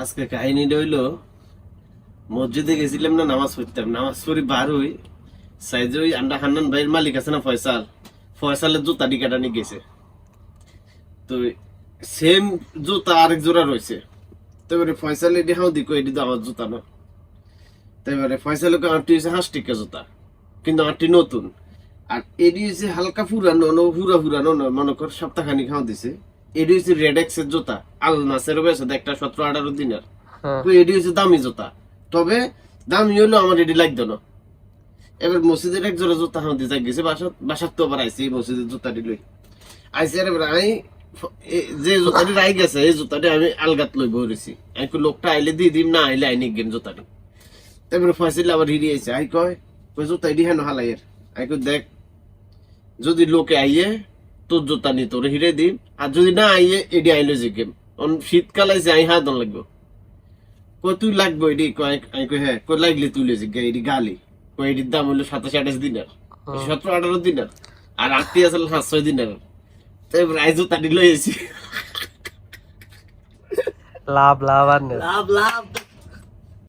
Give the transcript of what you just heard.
আজকে কাহিনীটা হইল মসজিদে গেছিলাম না, নামাজ পড়তাম। নামাজ পড়ি বার হই সাইজে ওই আন্ডা হান্নান ভাইয়ের মালিক আছে না ফয়সাল। ফয়সালের জুতা ডিকাটা নিয়ে গেছে। তো সেম জুতা আরেক জোড়া রয়েছে। তো এবারে ফয়সাল এটি হাও দিকো এটি তো আমার জুতা না। তো এবারে ফয়সালকে আটটি হয়েছে হাঁস টিকা জুতা, কিন্তু আটটি নতুন। আর এটি হচ্ছে হালকা ফুরানো হুরা ফুরানো মনে কর সপ্তাহখানি খাওয়া দিছে। এটি হচ্ছে রেড এক্সের জুতা। আল নাসের বেছে একটা সতেরো আঠারো দিনের। হ্যাঁ। তো এটি হচ্ছে দামি জুতা। তবে দামি হলো আমার এটি লাগতো না। এবার মসজিদের এক জোড়া জুতা হাতে যাই গেছে তো আবার আইসি এই মসজিদের জুতাটি লই। আইসি আর এবার আমি যে জুতাটি রাই গেছে এই জুতাটি আমি আলগাত লই বইরেছি আমি লোকটা আইলে দিয়ে দিম না আইলে আইনি গেম জুতাটি। তারপরে ফয়সিল আবার হিরি আইছে। আই কয় কই জুতা এটি হেন হালাইয়ের? আই দেখ যদি লোকে আইয়ে তোর জুতা নি তোর হিরে দিম। আর যদি না আইয়ে এটি আইলে যে গেম শীতকাল আইছে আই হাত লাগবে। কই তুই লাগবে এটি কয় আমি কই হ্যাঁ কই লাগলে তুই লেছি এটি গালি। কই এটির দাম হলো সাতাশ আঠাশ দিনের। সতেরো আঠারো দিনের। আর আটটি আসলে পাঁচ ছয় দিনের। তো এবার আইজো তাটি লই এসি লাভ লাভ আর লাভ লাভ।